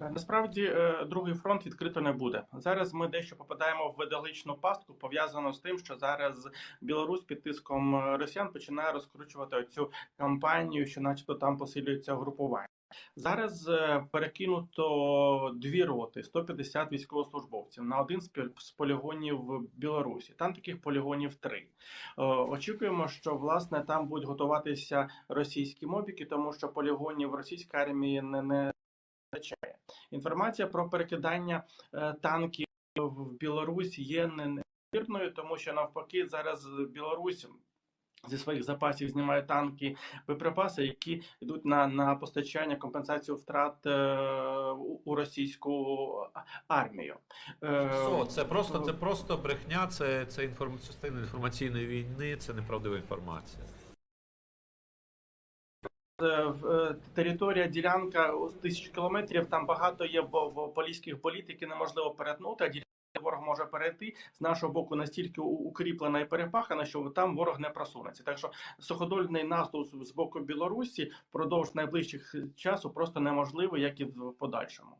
Насправді е, другий фронт відкрито не буде. Зараз ми дещо попадаємо в видаличну пастку, пов'язану з тим, що зараз Білорусь під тиском е, росіян починає розкручувати цю кампанію, що, начебто, там посилюється групування. Зараз е, перекинуто дві роти, 150 військовослужбовців на один з полігонів в Білорусі. Там таких полігонів три. Очікуємо, що власне там будуть готуватися російські мобіки, тому що полігонів російської армії не, не вистачає. Інформація про перекидання е, танків в Білорусь є не- невірною, тому що навпаки зараз Білорусь. Зі своїх запасів знімає танки, боєприпаси, які йдуть на, на постачання компенсацію втрат е, у, у російську армію. Е, Все, це просто це просто брехня, це, це інформ... частина інформаційної війни, це неправдива інформація. Е, е, територія ділянка тисяч кілометрів. Там багато є поліських політ, які неможливо перетнути. А ділянка ворог може перейти з нашого боку настільки укріплена і перепахана, що там ворог не просунеться. Так що суходольний наступ з боку Білорусі впродовж найближчих часу просто неможливий, як і в подальшому.